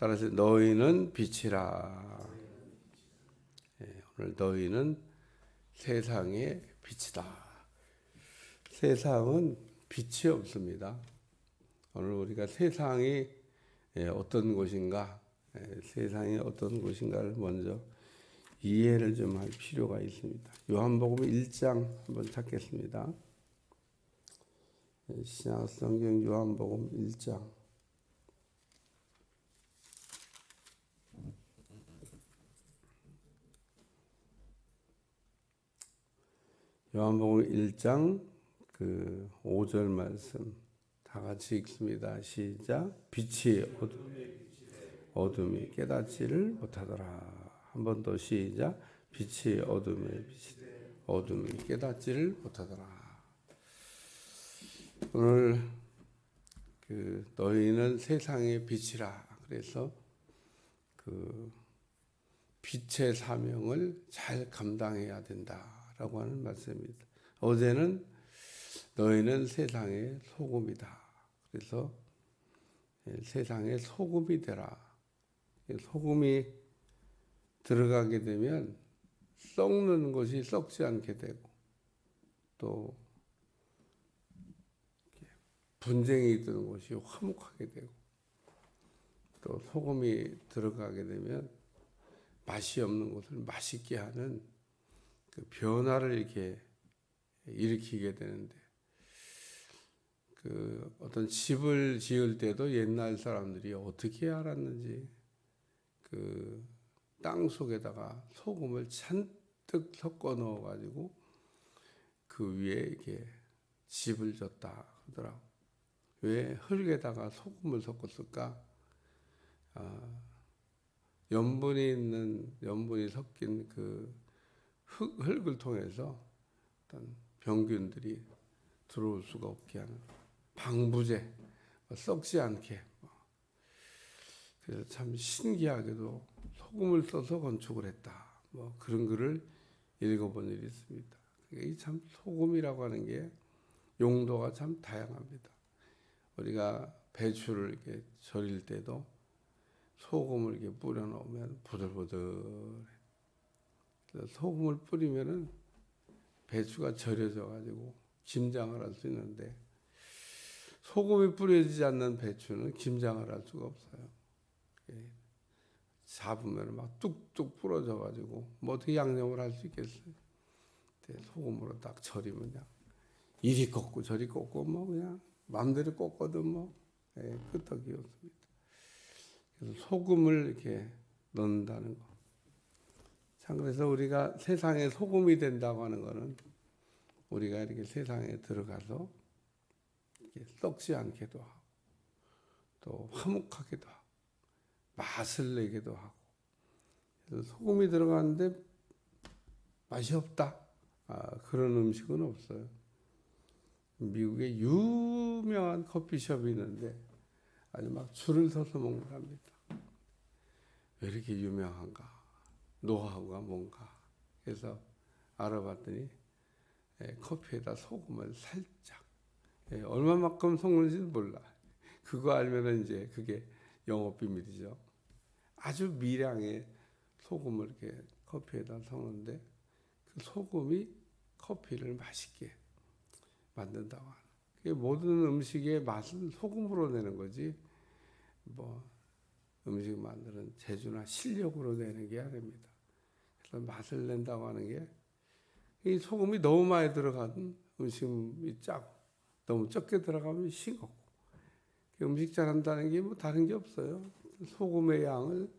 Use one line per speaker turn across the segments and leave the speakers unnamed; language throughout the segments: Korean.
따라서 너희는 빛이라. 예, 오늘 너희는 세상의 빛이다. 세상은 빛이 없습니다. 오늘 우리가 세상이 예, 어떤 곳인가, 예, 세상이 어떤 곳인가를 먼저 이해를 좀 할 필요가 있습니다. 요한복음 1장 한번 찾겠습니다. 예, 신약성경 요한복음 1장 요한복음 1장 그 5절 말씀 다 같이 읽습니다. 시작. 빛이 어둠, 어둠이 깨닫지를 못하더라. 한 번 더 시작. 빛이 어둠에 빛이 어둠이 깨닫지를 못하더라. 오늘 그 너희는 세상의 빛이라. 그래서 그 빛의 사명을 잘 감당해야 된다 라고 하는 말씀입니다. 어제는 너희는 세상의 소금이다. 그래서 세상의 소금이 되라. 소금이 들어가게 되면 썩는 것이 썩지 않게 되고 또 분쟁이 드는 것이 화목하게 되고 또 소금이 들어가게 되면 맛이 없는 것을 맛있게 하는 그 변화를 이렇게 일으키게 되는데 그 어떤 집을 지을 때도 옛날 사람들이 어떻게 알았는지 그 땅 속에다가 소금을 잔뜩 섞어 넣어 가지고 그 위에 이렇게 집을 졌다 하더라고. 왜 흙에다가 소금을 섞었을까? 아, 염분이 있는 염분이 섞인 그 흙, 흙을 통해서 어떤 병균들이 들어올 수가 없게 하는 방부제 썩지 않게 그래서 참 신기하게도 소금을 써서 건축을 했다 뭐 그런 글을 읽어본 일이 있습니다. 이 참 소금이라고 하는 게 용도가 참 다양합니다. 우리가 배추를 이렇게 절일 때도 소금을 이렇게 뿌려 놓으면 부들부들해. 소금을 뿌리면은 배추가 절여져 가지고 김장을 할 수 있는데 소금이 뿌려지지 않는 배추는 김장을 할 수가 없어요. 예. 잡으면 막 뚝뚝 부러져 가지고 뭐 어떻게 양념을 할 수 있겠어요? 소금으로 딱 절이면 그냥 이리 꺾고 저리 꺾고 뭐 그냥 마음대로 꺾어도 뭐 예, 끄떡이 없습니다. 그래서 소금을 이렇게 넣는다는 거. 참 그래서 우리가 세상에 소금이 된다고 하는 거는 우리가 이렇게 세상에 들어가서 이렇게 썩지 않게도 하고 또 화목하게도 하고 맛을 내기도 하고 소금이 들어가는데 맛이 없다 아, 그런 음식은 없어요. 미국에 유명한 커피숍이 있는데 아주 막 줄을 서서 먹는답니다. 왜 이렇게 유명한가? 노하우가 뭔가? 그래서 알아봤더니 예, 커피에다 소금을 살짝 예, 얼마만큼 섞는지는 몰라. 그거 알면은 이제 그게 영업 비밀이죠. 아주 미량의 소금을 이렇게 커피에다 섞는데 그 소금이 커피를 맛있게 만든다고 하는. 그 모든 음식의 맛은 소금으로 내는 거지. 뭐 음식 만드는 재주나 실력으로 내는 게 아닙니다. 맛을 낸다고 하는 게 이 소금이 너무 많이 들어간 음식이 짜고 너무 적게 들어가면 싱겁고 음식 잘한다는 게 뭐 다른 게 없어요. 소금의 양을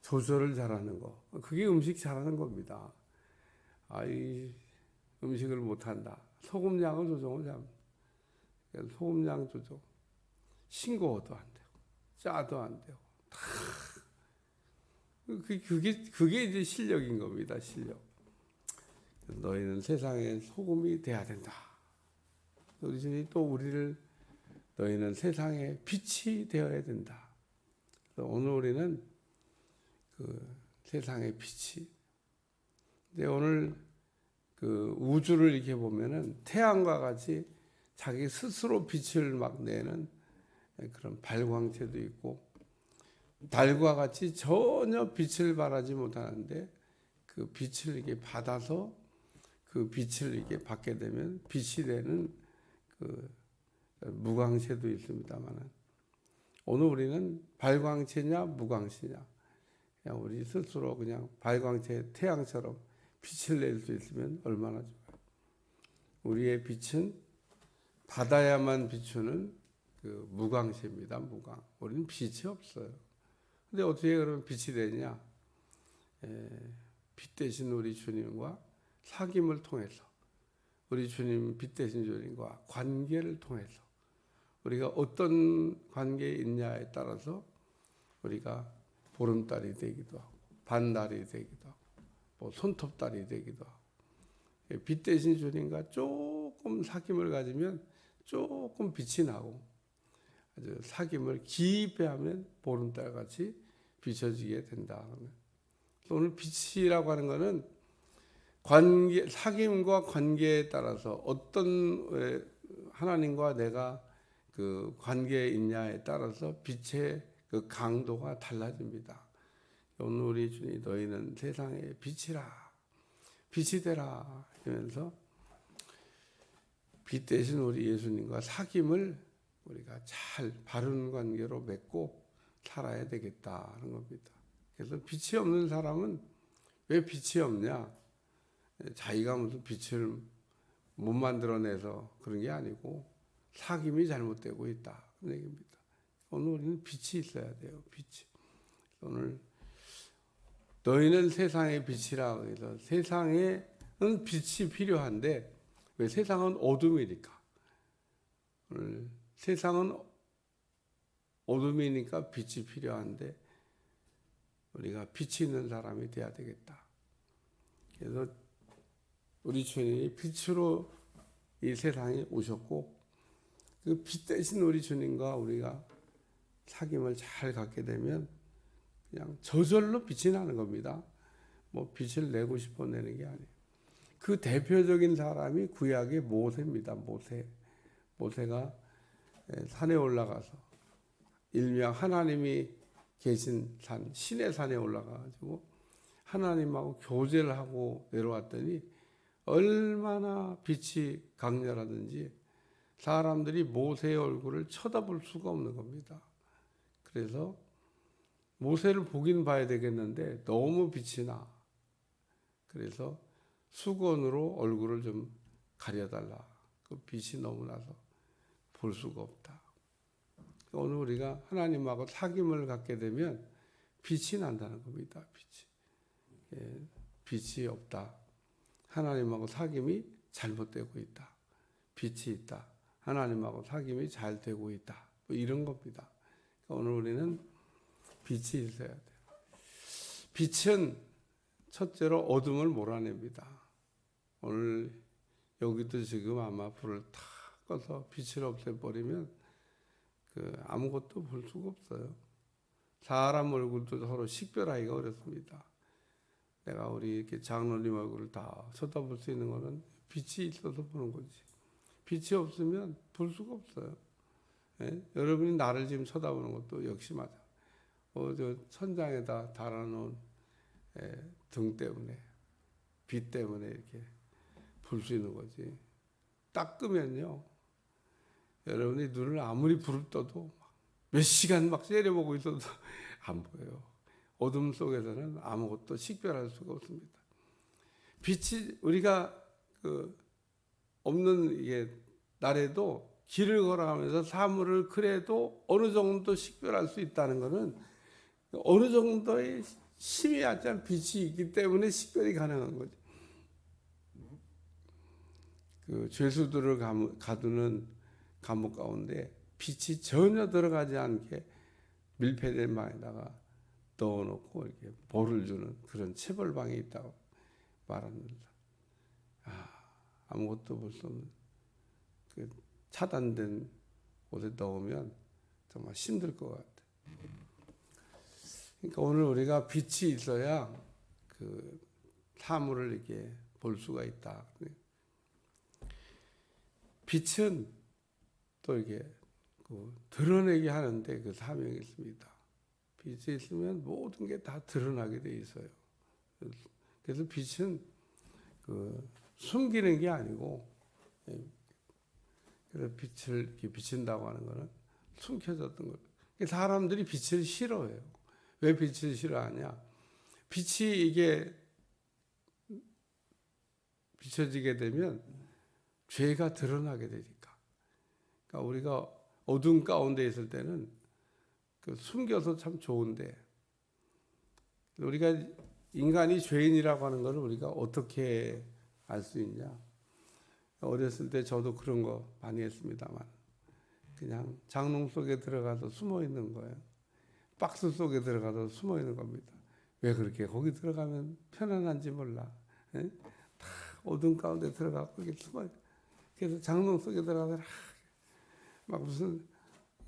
조절을 잘하는 거 그게 음식 잘하는 겁니다. 아이 음식을 못한다. 소금 양을 조정을 잘합니다. 소금 양 조정 싱거워도 안 되고 짜도 안 되고 다 그, 그게 그게 이제 실력인 겁니다. 실력. 너희는 세상의 소금이 돼야 된다. 우리 또 우리를 너희는 세상의 빛이 되어야 된다. 오늘 우리는 그 세상의 빛이. 근데 오늘 그 우주를 이렇게 보면은 태양과 같이 자기 스스로 빛을 막 내는 그런 발광체도 있고 달과 같이 전혀 빛을 발하지 못하는데 그 빛을 이렇게 받아서 그 빛을 이렇게 받게 되면 빛이 되는 그 무광체도 있습니다만은 오늘 우리는 발광체냐 무광체냐 그냥 우리 스스로 그냥 발광체 태양처럼 빛을 낼 수 있으면 얼마나 좋아요. 우리의 빛은 받아야만 비추는 그 무광체입니다. 무광. 우리는 빛이 없어요. 근데 어떻게 그러면 빛이 되냐? 에, 빛 대신 우리 주님과 사귐을 통해서 우리 주님 빛 대신 주님과 관계를 통해서 우리가 어떤 관계에 있냐에 따라서 우리가 보름달이 되기도 하고 반달이 되기도 하고 뭐 손톱달이 되기도 하고 빛 대신 주님과 조금 사귐을 가지면 조금 빛이 나고 아주 사귐을 깊이 하면 보름달 같이 비춰지게 된다. 오늘 빛이라고 하는 것은 관계 사귐과 관계에 따라서 어떤 하나님과 내가 그 관계에 있냐에 따라서 빛의 그 강도가 달라집니다. 오늘 우리 주님 너희는 세상의 빛이라 빛이 되라 하면서 빛 대신 우리 예수님과 사귐을 우리가 잘 바른 관계로 맺고 살아야 되겠다는 겁니다. 그래서 빛이 없는 사람은 왜 빛이 없냐? 자기가 무슨 빛을 못 만들어내서 그런 게 아니고 사귐이 잘못되고 있다. 그런 얘기입니다. 오늘 우리는 빛이 있어야 돼요. 빛이. 오늘 너희는 세상의 빛이라 해서 세상에는 빛이 필요한데 왜 세상은 어둠이니까. 오늘 세상은 어둠이니까 빛이 필요한데 우리가 빛이 있는 사람이 돼야 되겠다. 그래서 우리 주님이 빛으로 이 세상에 오셨고 그 빛 대신 우리 주님과 우리가 사귐을 잘 갖게 되면 그냥 저절로 빛이 나는 겁니다. 뭐 빛을 내고 싶어 내는 게 아니에요. 그 대표적인 사람이 구약의 모세입니다. 모세. 모세가 산에 올라가서 일명 하나님이 계신 산, 신의 산에 올라가가지고 하나님하고 교제를 하고 내려왔더니 얼마나 빛이 강렬하든지 사람들이 모세의 얼굴을 쳐다볼 수가 없는 겁니다. 그래서 모세를 보긴 봐야 되겠는데 너무 빛이 나. 그래서 수건으로 얼굴을 좀 가려달라. 그 빛이 너무 나서 볼 수가 없다. 오늘 우리가 하나님하고 사귐을 갖게 되면 빛이 난다는 겁니다. 빛이. 예, 빛이 없다. 하나님하고 사귐이 잘못되고 있다. 빛이 있다. 하나님하고 사귐이 잘 되고 있다. 뭐 이런 겁니다. 오늘 우리는 빛이 있어야 돼요. 빛은 첫째로 어둠을 몰아냅니다. 오늘 여기도 지금 아마 불을 다 꺼서 빛을 없애버리면 그 아무것도 볼 수가 없어요. 사람 얼굴도 서로 식별하기가 어렵습니다. 내가 우리 이렇게 장로님 얼굴을 다 쳐다볼 수 있는 거는 빛이 있어서 보는 거지. 빛이 없으면 볼 수가 없어요. 예? 여러분이 나를 지금 쳐다보는 것도 역시 맞아. 어, 저 천장에다 달아놓은 예, 등 때문에 빛 때문에 이렇게 볼 수 있는 거지. 딱 끄면요. 여러분이 눈을 아무리 부릅떠도 몇 시간 막 째려보고 있어도 안 보여요. 어둠 속에서는 아무것도 식별할 수가 없습니다. 빛이 우리가 그 없는 이게 날에도 길을 걸어가면서 사물을 그래도 어느 정도 식별할 수 있다는 것은 어느 정도의 힘이 약한 빛이 있기 때문에 식별이 가능한 거죠. 그 죄수들을 가두는 감옥 가운데 빛이 전혀 들어가지 않게 밀폐된 방에다가 넣어놓고 이렇게 벌을 주는 그런 체벌방이 있다고 말합니다. 아, 아무것도 볼 수 없는 그 차단된 곳에 넣으면 정말 힘들 것 같아. 그러니까 오늘 우리가 빛이 있어야 그 사물을 이렇게 볼 수가 있다. 빛은 또 이게 그 드러내게 하는데 그 사명이 있습니다. 빛이 있으면 모든 게 다 드러나게 돼 있어요. 그래서 빛은 그 숨기는 게 아니고 예, 그래서 빛을 이렇게 비친다고 하는 거는 숨겨졌던 거. 사람들이 빛을 싫어해요. 왜 빛을 싫어하냐? 빛이 이게 비춰지게 되면 죄가 드러나게 되니까. 그러니까 우리가 어둠 가운데 있을 때는 그 숨겨서 참 좋은데 우리가 인간이 죄인이라고 하는 것을 우리가 어떻게 알 수 있냐? 어렸을 때 저도 그런 거 많이 했습니다만 그냥 장롱 속에 들어가서 숨어 있는 거예요. 박스 속에 들어가서 숨어 있는 겁니다. 왜 그렇게 거기 들어가면 편안한지 몰라. 예? 다 어둠 가운데 들어가고 이렇게 숨어. 그래서 장롱 속에 들어가서 막 무슨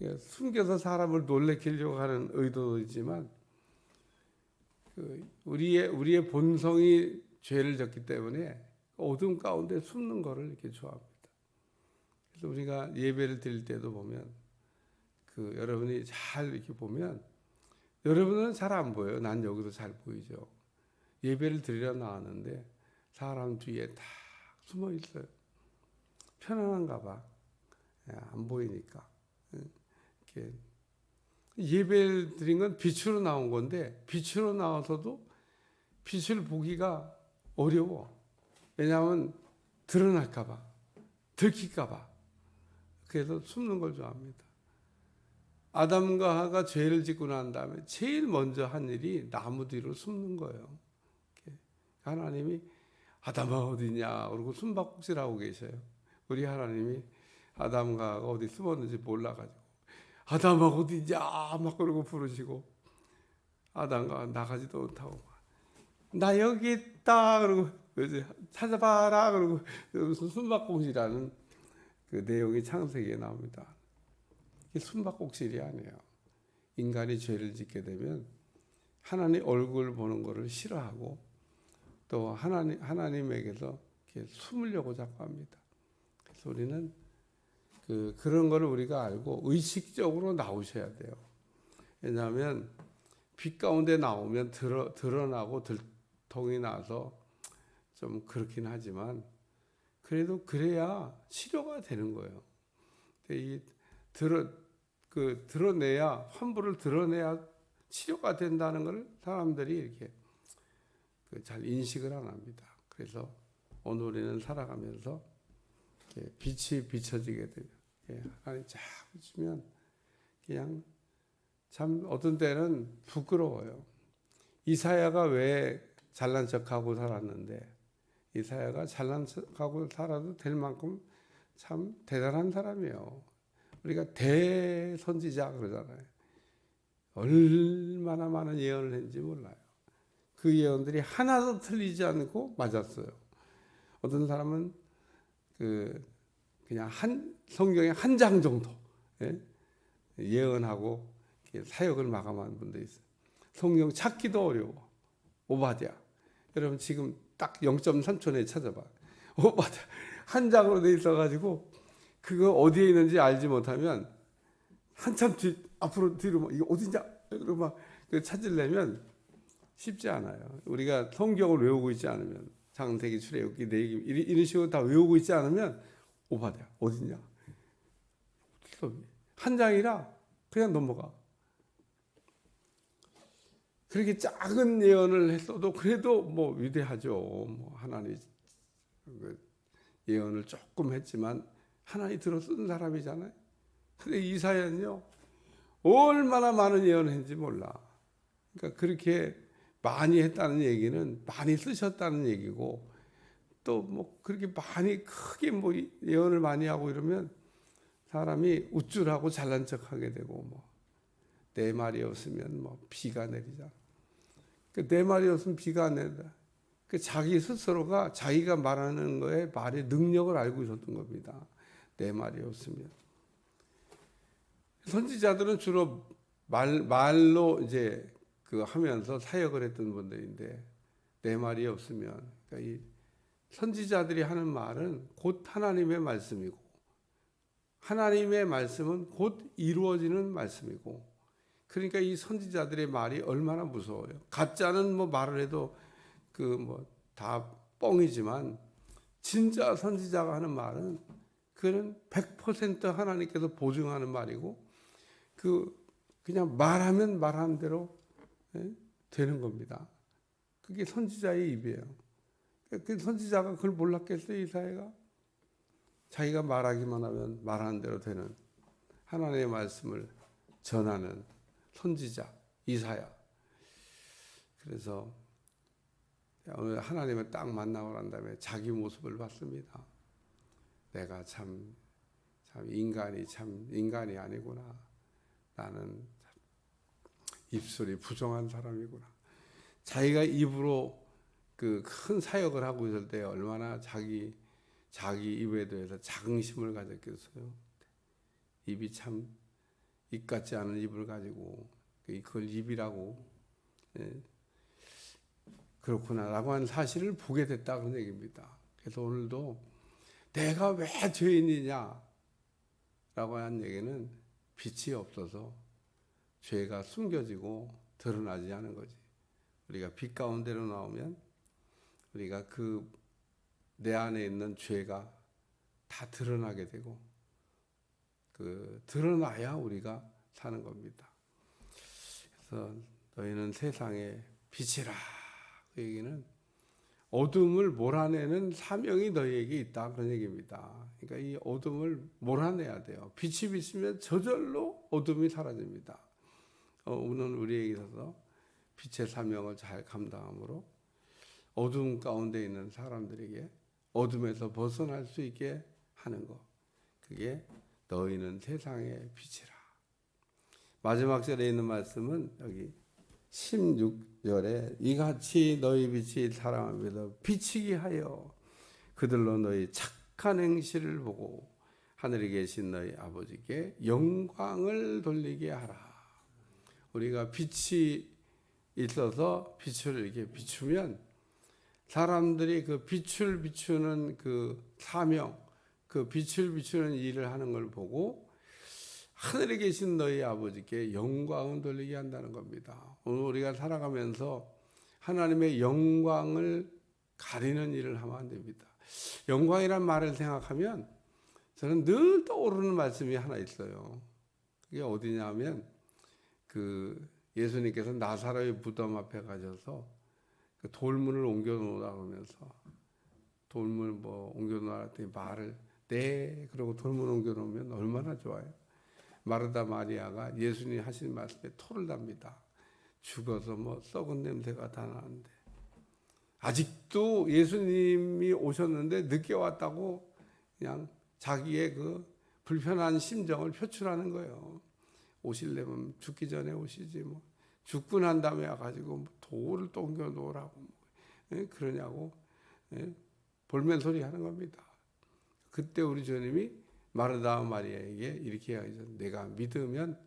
예, 숨겨서 사람을 놀래키려고 하는 의도도 있지만 그 우리의 우리의 본성이 죄를 졌기 때문에 어둠 가운데 숨는 거를 이렇게 좋아합니다. 그래서 우리가 예배를 드릴 때도 보면 그 여러분이 잘 이렇게 보면 여러분은 잘 안 보여요. 난 여기도 잘 보이죠. 예배를 드리러 나왔는데 사람 뒤에 다 숨어 있어요. 편안한가 봐. 예, 안 보이니까. 이렇게 예배를 드린 건 빛으로 나온 건데 빛으로 나와서도 빛을 보기가 어려워. 왜냐하면 드러날까 봐. 들킬까 봐. 그래서 숨는 걸 좋아합니다. 아담과 하가 죄를 짓고 난 다음에 제일 먼저 한 일이 나무 뒤로 숨는 거예요. 하나님이 아담아 어디냐 그러고 숨바꼭질하고 계셔요. 우리 하나님이 아담과 어디 숨었는지 몰라가지고 아담아 어디냐 막 그러고 부르시고 아담과 나가지도 못하고 나 여기 있다 그러고 이제 찾아봐라 그러고 숨바꼭질하는 그 내용이 창세기에 나옵니다. 이게 숨바꼭질이 아니에요. 인간이 죄를 짓게 되면 하나님 얼굴 보는 것을 싫어하고 또 하나님 하나님에게서 숨으려고 자꾸 합니다. 그래서 우리는 그 그런 거를 우리가 알고 의식적으로 나오셔야 돼요. 왜냐하면 빛 가운데 나오면 드러, 드러나고 들통이 나서 좀 그렇긴 하지만 그래도 그래야 치료가 되는 거예요. 이 드러 그 드러내야 환부를 드러내야 치료가 된다는 걸 사람들이 이렇게 그잘 인식을 안 합니다. 그래서 오늘 우리는 살아가면서 빛이 비춰지게 돼요. 하나님 쫙 비추면 그냥 참 어떤 때는 부끄러워요. 이사야가 왜 잘난 척하고 살았는데 이사야가 잘난 척하고 살아도 될 만큼 참 대단한 사람이에요. 우리가 대선지자 그러잖아요. 얼마나 많은 예언을 했는지 몰라요. 그 예언들이 하나도 틀리지 않고 맞았어요. 어떤 사람은 그 그냥 한 성경의 한 장 정도 예? 예언하고 사역을 마감한 분도 있어요. 성경 찾기도 어려워. 오바디아. 여러분 지금 딱 0.3초 내에 찾아봐. 오바디아 한 장으로 돼 있어가지고 그거 어디에 있는지 알지 못하면 한참 뒤 앞으로 뒤로 막 이게 어딘지 그리고 막 찾으려면 쉽지 않아요. 우리가 성경을 외우고 있지 않으면 장세기 출애굽기 내기 이런 식으로 다 외우고 있지 않으면 오바야 어딨냐? 한 장이라 그냥 넘어가. 그렇게 작은 예언을 했어도 그래도 뭐 위대하죠. 뭐 하나님 그 예언을 조금 했지만 하나님 들어 쓴 사람이잖아요. 근데 이사야는요 얼마나 많은 예언을 했는지 몰라. 그러니까 그렇게 많이 했다는 얘기는 많이 쓰셨다는 얘기고 또 뭐 그렇게 많이 크게 뭐 예언을 많이 하고 이러면 사람이 우쭐하고 잘난 척하게 되고 뭐 내 말이 없으면 뭐 비가 내리자. 그내 말이 없으면 비가 안 내린다. 그 자기 스스로가 자기가 말하는 거에 말의 능력을 알고 있었던 겁니다. 내 말이 없으면 선지자들은 주로 말 말로 이제 그 하면서 사역을 했던 분들인데 내 말이 없으면 그러니까 이 선지자들이 하는 말은 곧 하나님의 말씀이고 하나님의 말씀은 곧 이루어지는 말씀이고 그러니까 이 선지자들의 말이 얼마나 무서워요. 가짜는 뭐 말을 해도 그 뭐 다 뻥이지만 진짜 선지자가 하는 말은 그는 100% 하나님께서 보증하는 말이고 그 그냥 말하면 말하는 대로 예? 되는 겁니다. 그게 선지자의 입이에요. 그 선지자가 그걸 몰랐겠어요, 이사야가? 자기가 말하기만 하면 말하는 대로 되는 하나님의 말씀을 전하는 선지자 이사야. 그래서 오늘 하나님을 딱 만나고 난 다음에 자기 모습을 봤습니다. 내가 참, 참 인간이 참 인간이 아니구나. 나는 입술이 부정한 사람이구나. 자기가 입으로 그 큰 사역을 하고 있을 때 얼마나 자기 자기 입에 대해서 자긍심을 가졌겠어요. 입이 참 입 같지 않은 입을 가지고 그걸 입이라고 예. 그렇구나라고 하는 사실을 보게 됐다 그런 얘기입니다. 그래서 오늘도 내가 왜 죄인이냐라고 한 얘기는 빛이 없어서 죄가 숨겨지고 드러나지 않은 거지. 우리가 빛 가운데로 나오면 우리가 그 내 안에 있는 죄가 다 드러나게 되고 그 드러나야 우리가 사는 겁니다. 그래서 너희는 세상의 빛이라 그 얘기는 어둠을 몰아내는 사명이 너희에게 있다 그런 얘기입니다. 그러니까 이 어둠을 몰아내야 돼요. 빛이 비치면 저절로 어둠이 사라집니다. 어, 오늘 우리에게 있어서 빛의 사명을 잘 감당함으로 어둠 가운데 있는 사람들에게 어둠에서 벗어날 수 있게 하는 것. 그게 너희는 세상의 빛이라. 마지막 절에 있는 말씀은 여기 16절에 이같이 너희 빛이 사람에게서 비치게 하여 그들로 너희 착한 행실을 보고 하늘에 계신 너희 아버지께 영광을 돌리게 하라. 우리가 빛이 있어서 빛을 이렇게 비추면 사람들이 그 빛을 비추는 그 사명, 그 빛을 비추는 일을 하는 걸 보고 하늘에 계신 너희 아버지께 영광을 돌리게 한다는 겁니다. 오늘 우리가 살아가면서 하나님의 영광을 가리는 일을 하면 안 됩니다. 영광이란 말을 생각하면 저는 늘 떠오르는 말씀이 하나 있어요. 그게 어디냐면 그 예수님께서 나사로의 무덤 앞에 가셔서 그 돌문을 옮겨 놓으라 그러면서 돌문 뭐 옮겨 놓으라 했더니 말을 네 그러고 돌문 옮겨 놓으면 얼마나 좋아요. 마르다 마리아가 예수님 하신 말씀에 토를 답니다. 죽어서 뭐 썩은 냄새가 다 나는데 아직도 예수님이 오셨는데 늦게 왔다고 그냥 자기의 그 불편한 심정을 표출하는 거예요. 오실려면 죽기 전에 오시지 뭐 죽고 난 다음에 와가지고 뭐 돌을 옮겨 놓으라고 예? 그러냐고 예? 볼멘 소리 하는 겁니다. 그때 우리 주님이 마르다 마리아에게 이렇게 하죠. 내가 믿으면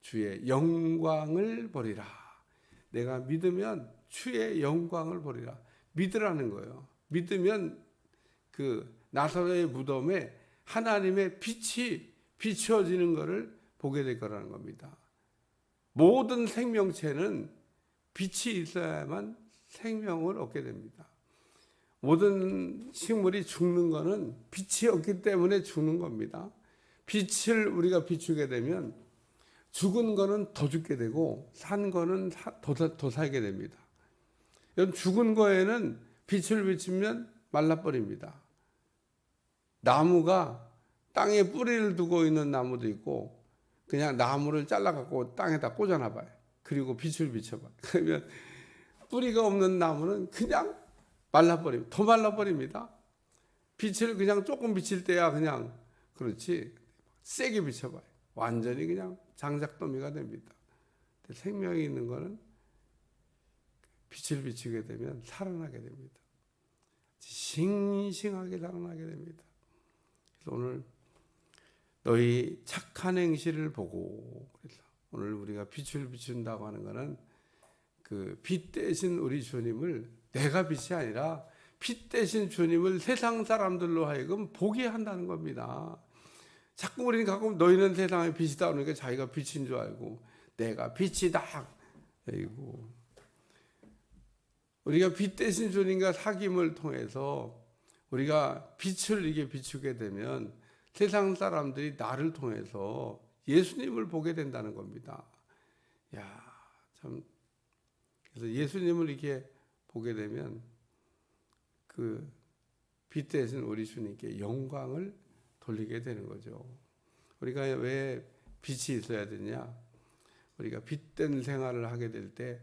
주의 영광을 보리라. 내가 믿으면 주의 영광을 보리라. 믿으라는 거예요. 믿으면 그 나사로의 무덤에 하나님의 빛이 비추어지는 것을 보게 될 거라는 겁니다. 모든 생명체는 빛이 있어야만 생명을 얻게 됩니다. 모든 식물이 죽는 것은 빛이 없기 때문에 죽는 겁니다. 빛을 우리가 비추게 되면 죽은 거는 더 죽게 되고 산 거는 더, 더 살게 됩니다. 죽은 거에는 빛을 비추면 말라버립니다. 나무가 땅에 뿌리를 두고 있는 나무도 있고 그냥 나무를 잘라갖고 땅에다 꽂아놔봐요. 그리고 빛을 비춰봐. 그러면 뿌리가 없는 나무는 그냥 말라버립니다. 더 말라버립니다. 빛을 그냥 조금 비칠 때야 그냥 그렇지 세게 비춰봐요. 완전히 그냥 장작더미가 됩니다. 생명이 있는 거는 빛을 비추게 되면 살아나게 됩니다. 싱싱하게 살아나게 됩니다. 그래서 오늘 너희 착한 행실을 보고 오늘 우리가 빛을 비춘다고 하는 것은 그 빛 대신 우리 주님을 내가 빛이 아니라 빛 대신 주님을 세상 사람들로 하여금 보게 한다는 겁니다. 자꾸 우리는 가끔 너희는 세상의 빛이다 그러니까 자기가 빛인 줄 알고 내가 빛이다. 아이고. 우리가 빛 대신 주님과 사귐을 통해서 우리가 빛을 이게 비추게 되면 세상 사람들이 나를 통해서 예수님을 보게 된다는 겁니다. 야, 참 그래서 예수님을 이렇게 보게 되면 그 빛 대신 우리 주님께 영광을 돌리게 되는 거죠. 우리가 왜 빛이 있어야 되냐? 우리가 빛된 생활을 하게 될 때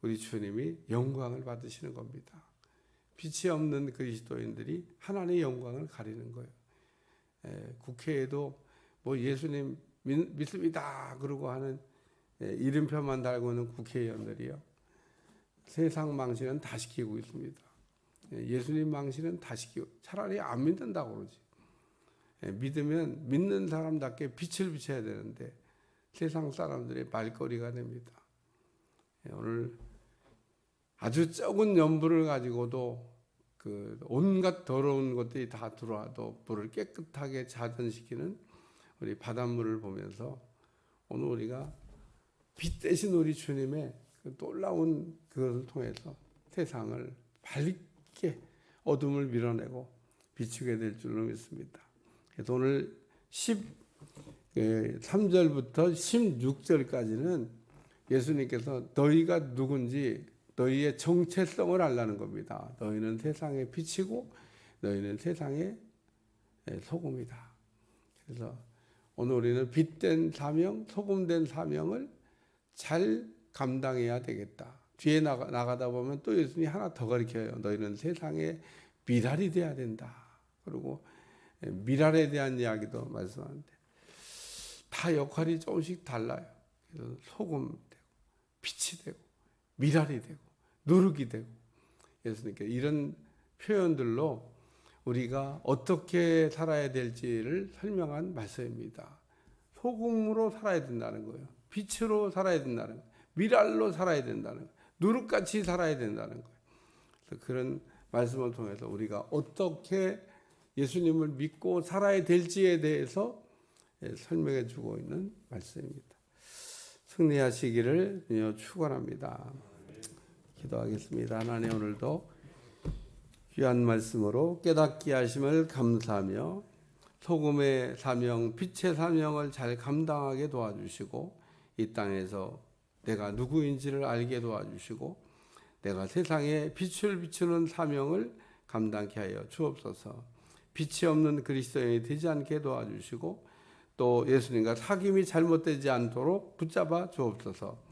우리 주님이 영광을 받으시는 겁니다. 빛이 없는 그리스도인들이 하나님의 영광을 가리는 거예요. 에, 국회에도 뭐 예수님 믿, 믿습니다 그러고 하는 에, 이름표만 달고 있는 국회의원들이요. 세상 망신은 다 시키고 있습니다. 예, 예수님 망신은 다 시키고 차라리 안 믿는다고 그러지. 예, 믿으면 믿는 사람답게 빛을 비춰야 되는데 세상 사람들의 말거리가 됩니다. 예, 오늘 아주 적은 염불을 가지고도 그 온갖 더러운 것들이 다 들어와도 물을 깨끗하게 자전시키는 우리 바닷물을 보면서 오늘 우리가 빛 대신 우리 주님의 그 놀라운 그것을 통해서 세상을 밝게 어둠을 밀어내고 비추게 될 줄로 믿습니다. 그래서 오늘 13절부터 16절까지는 예수님께서 너희가 누군지 너희의 정체성을 알라는 겁니다. 너희는 세상의 빛이고 너희는 세상의 소금이다. 그래서 오늘 우리는 빛된 사명, 소금된 사명을 잘 감당해야 되겠다. 뒤에 나가, 나가다 보면 또 예수님이 하나 더 가르쳐요. 너희는 세상의 미랄이 돼야 된다. 그리고 미랄에 대한 이야기도 말씀하는데 다 역할이 조금씩 달라요. 소금 되고 빛이 되고 미랄이 되고 누룩이 되고 예수님께 이런 표현들로 우리가 어떻게 살아야 될지를 설명한 말씀입니다. 소금으로 살아야 된다는 거예요. 빛으로 살아야 된다는 거예요. 미랄로 살아야 된다는 거예요. 누룩같이 살아야 된다는 거예요. 그런 말씀을 통해서 우리가 어떻게 예수님을 믿고 살아야 될지에 대해서 예, 설명해 주고 있는 말씀입니다. 승리하시기를 축원합니다. 기도하겠습니다. 하나님 오늘도 귀한 말씀으로 깨닫게 하심을 감사하며 소금의 사명, 빛의 사명을 잘 감당하게 도와주시고 이 땅에서 내가 누구인지를 알게 도와주시고 내가 세상에 빛을 비추는 사명을 감당케 하여 주옵소서. 빛이 없는 그리스도인이 되지 않게 도와주시고 또 예수님과 사귐이 잘못되지 않도록 붙잡아 주옵소서.